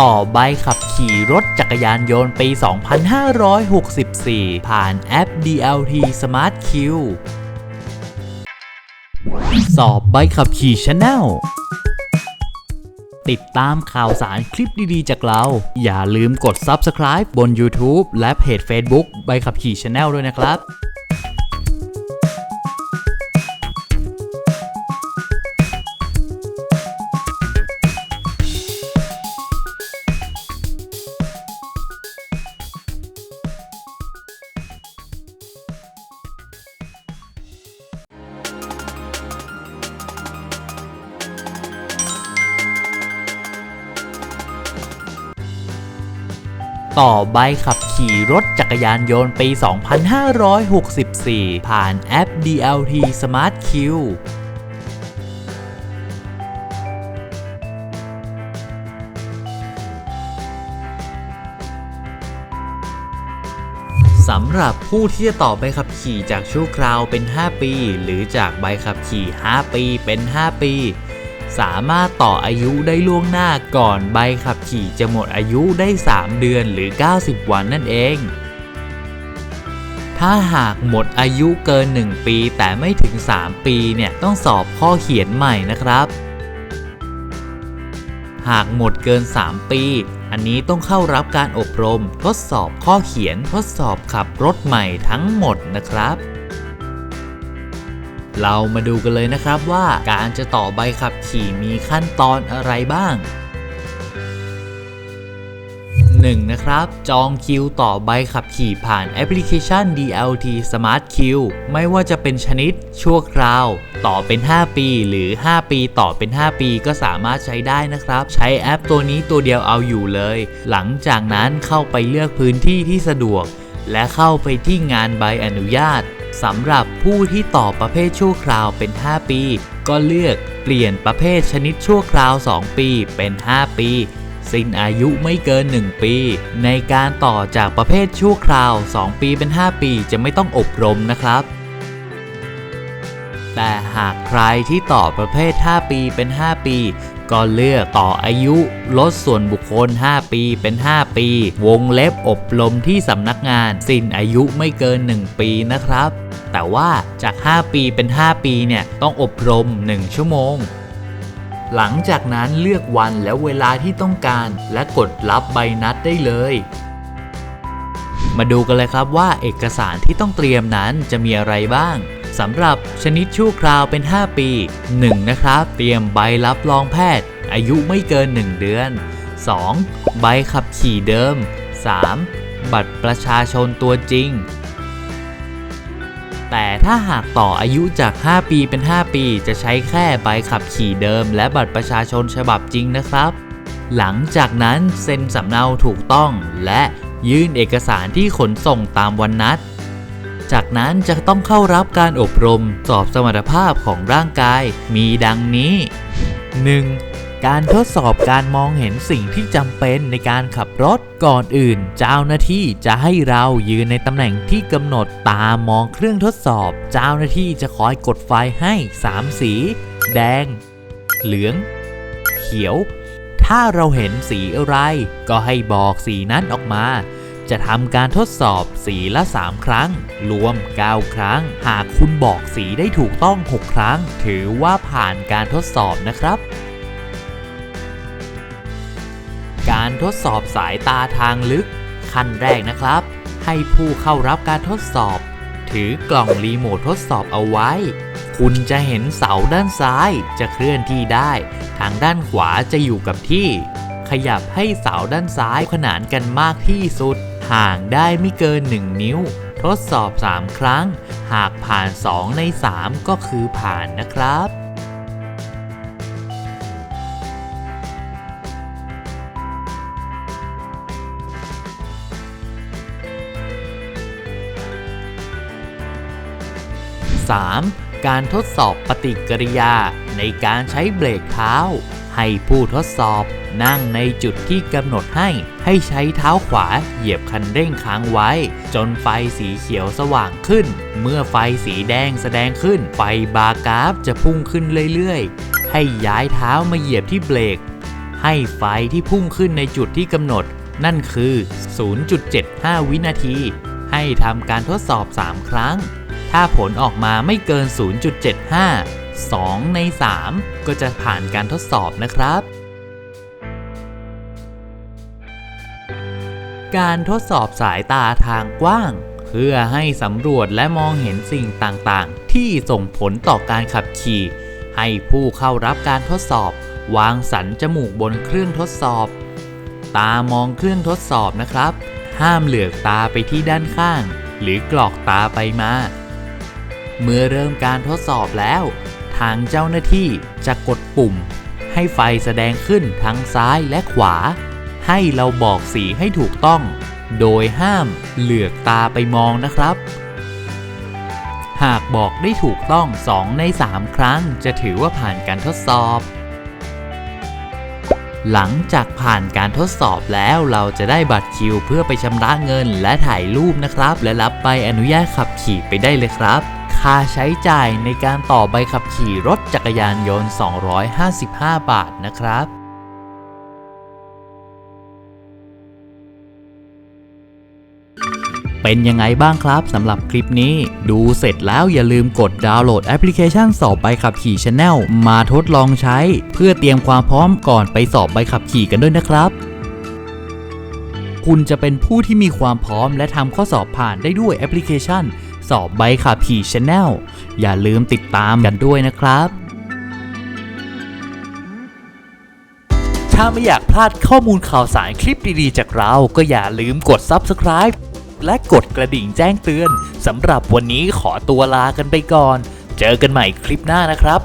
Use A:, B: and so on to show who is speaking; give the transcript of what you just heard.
A: ต่อใบขับขี่รถจักรยานยนต์ปี 2564 ผ่านแอป DLT Smart Q สอบใบขับขี่ Channel ติดตามข่าวสารคลิปดีๆ จากเรา อย่าลืมกด Subscribe บน YouTube และเพจ Facebook ใบขับขี่ Channel ด้วยนะครับ ต่อใบขับขี่รถจักรยานยนต์ปี 2564 ผ่านแอป DLT Smart Q สำหรับผู้ที่จะต่อใบขับขี่จากชั่วคราวเป็น 5 ปี หรือจากใบขับขี่ 5 ปีเป็น 5 ปี สามารถต่ออายุได้ล่วงหน้าก่อนใบขับขี่จะหมดอายุได้ 3 เดือนหรือ 90 วันนั่นเอง ถ้าหากหมดอายุเกิน 1 ปีแต่ไม่ถึง 3 ปีเนี่ยต้องสอบข้อเขียนใหม่นะครับ หากหมดเกิน 3 ปี อันนี้ต้องเข้ารับการอบรม ทดสอบข้อเขียนทดสอบขับรถใหม่ทั้งหมดนะครับ เรามาดูกันเลยนะครับว่าการจะต่อใบขับขี่มีขั้นตอนอะไรบ้าง 1. นะครับ จองคิวต่อใบขับขี่ผ่านแอปพลิเคชัน DLT Smart Q ไม่ว่าจะเป็นชนิด ชั่วคราว ต่อเป็น 5 ปีหรือ 5 ปีต่อเป็น 5 ปีก็สามารถใช้ได้นะครับ ใช้แอปตัวนี้ตัวเดียวเอาอยู่เลย หลังจากนั้นเข้าไปเลือกพื้นที่ที่สะดวก และเข้าไปที่งานใบอนุญาต สำหรับผู้ที่ต่อประเภทชั่วคราวเป็น 5 ปี ก็เลือกเปลี่ยนประเภทชนิดชั่วคราว 2 ปีเป็น 5 ปี สิ้นอายุไม่เกิน 1 ปี ในการต่อจากประเภทชั่วคราว 2 ปีเป็น 5 ปีจะไม่ต้องอบรมนะครับ แต่หากใครที่ต่อประเภท 5 ปีเป็น 5 ปีก็เลือกต่ออายุลดส่วนบุคคล 5 ปีเป็น 5 ปี วงเล็บอบรมที่สำนักงาน สิ้นอายุไม่เกิน 1 ปีนะครับ แต่ว่าจาก 5 ปีเป็น 5 ปีเนี่ยต้องอบรม 1 ชั่วโมง หลังจากนั้นเลือกวันและเวลาที่ต้องการและกดรับใบนัดได้เลย มาดูกันเลยครับว่าเอกสารที่ต้องเตรียมนั้นจะมีอะไรบ้างสำหรับชนิดชั่วคราวเป็น 5 ปี 1. นะครับ เตรียมใบรับรองแพทย์ อายุไม่เกิน 1 เดือน 2. ใบขับขี่เดิม 3. บัตรประชาชนตัวจริง แต่ถ้าหากต่ออายุจาก 5 ปีเป็น 5 ปี จะใช้แค่ใบขับขี่เดิม และบัตรประชาชนฉบับจริงนะครับ หลังจากนั้นเซ็นสำเนาถูกต้องและยื่นเอกสารที่ขนส่งตามวันนัด จากนั้นจะต้องเข้ารับการอบรมสอบสมรรถภาพของร่างกายมีดังนี้ 1. การทดสอบการมองเห็นสิ่งที่จำเป็นในการขับรถก่อนอื่น เจ้าหน้าที่จะให้เรายืนในตำแหน่งที่กำหนดตามองเครื่องทดสอบ เจ้าหน้าที่จะคอยกดไฟให้ 3 สี แดง เหลือง เขียว ถ้าเราเห็นสีอะไร ก็ให้บอกสีนั้นออกมาจะทำการทดสอบสีละ 3 ครั้ง รวม 9 ครั้ง หากคุณบอกสีได้ถูกต้อง 6 ครั้ง ถือว่าผ่านการทดสอบนะครับ การทดสอบสายตาทางลึก ขั้นแรกนะครับ ให้ผู้เข้ารับการทดสอบ ถือกล่องรีโมททดสอบเอาไว้ คุณจะเห็นเสาด้านซ้ายจะเคลื่อนที่ได้ ทางด้านขวาจะอยู่กับที่ ขยับให้เสาด้านซ้ายขนานกันมากที่สุด ห่างได้ไม่เกิน 1 นิ้ว ทดสอบ 3 ครั้ง หากผ่าน 2 ใน 3 ก็คือผ่านนะครับ 3. การทดสอบปฏิกิริยาในการใช้เบรกเท้า ให้ผู้ทดสอบนั่งในจุดที่กำหนดให้ ให้ใช้เท้าขวาเหยียบคันเร่งค้างไว้ จนไฟสีเขียวสว่างขึ้น เมื่อไฟสีแดงแสดงขึ้น ไฟบาร์กราฟจะพุ่งขึ้นเรื่อยๆ ให้ย้ายเท้ามาเหยียบที่เบรก ให้ไฟที่พุ่งขึ้นในจุดที่กำหนด นั่นคือ 0.75 วินาที ให้ทำการทดสอบ 3 ครั้ง ถ้าผลออกมาไม่เกิน 0.75 2 ใน 3 ก็จะผ่านการทดสอบนะครับ การทดสอบสายตาทางกว้าง เพื่อให้สำรวจและมองเห็นสิ่งต่างๆ ที่ส่งผลต่อการขับขี่ ให้ผู้เข้ารับการทดสอบ วางสันจมูกบนเครื่องทดสอบ ตามองเครื่องทดสอบนะครับ ห้ามเหลือกตาไปที่ด้านข้าง หรือกรอกตาไปมา เมื่อเริ่มการทดสอบแล้ว ทางเจ้าหน้าที่จะกดปุ่ม ให้ไฟแสดงขึ้นทั้งซ้ายและขวา ให้เราบอกสีให้ถูกต้อง โดยห้ามเหลือกตาไปมองนะครับ หากบอกได้ถูกต้อง 2 ใน 3 ครั้งจะถือว่าผ่านการทดสอบ หลังจากผ่านการทดสอบแล้วเราจะได้บัตรคิว เพื่อไปชำระเงินและถ่ายรูปนะครับ และรับใบอนุญาตขับขี่ไปได้เลยครับ ค่าใช้จ่ายในการต่อใบขับขี่รถจักรยานยนต์ 255 บาทนะครับเป็นยังไงบ้างครับสำหรับคลิปนี้ ดูเสร็จแล้วอย่าลืมกดดาวน์โหลดแอปพลิเคชันสอบใบขับขี่ Channel มาทดลองใช้ เพื่อเตรียมความพร้อมก่อนไปสอบใบขับขี่กันด้วยนะครับ คุณจะเป็นผู้ที่มีความพร้อมและทำข้อสอบผ่านได้ด้วยแอปพลิเคชัน สอบใบขับขี่ชาแนลอย่าลืมติดตามกันด้วยนะครับ ถ้าไม่อยากพลาดข้อมูลข่าวสารคลิปดีๆ จากเรา ก็อย่าลืมกด Subscribe และกดกระดิ่งแจ้งเตือนสำหรับวันนี้ขอตัวลากันไปก่อน เจอกันใหม่คลิปหน้านะครับ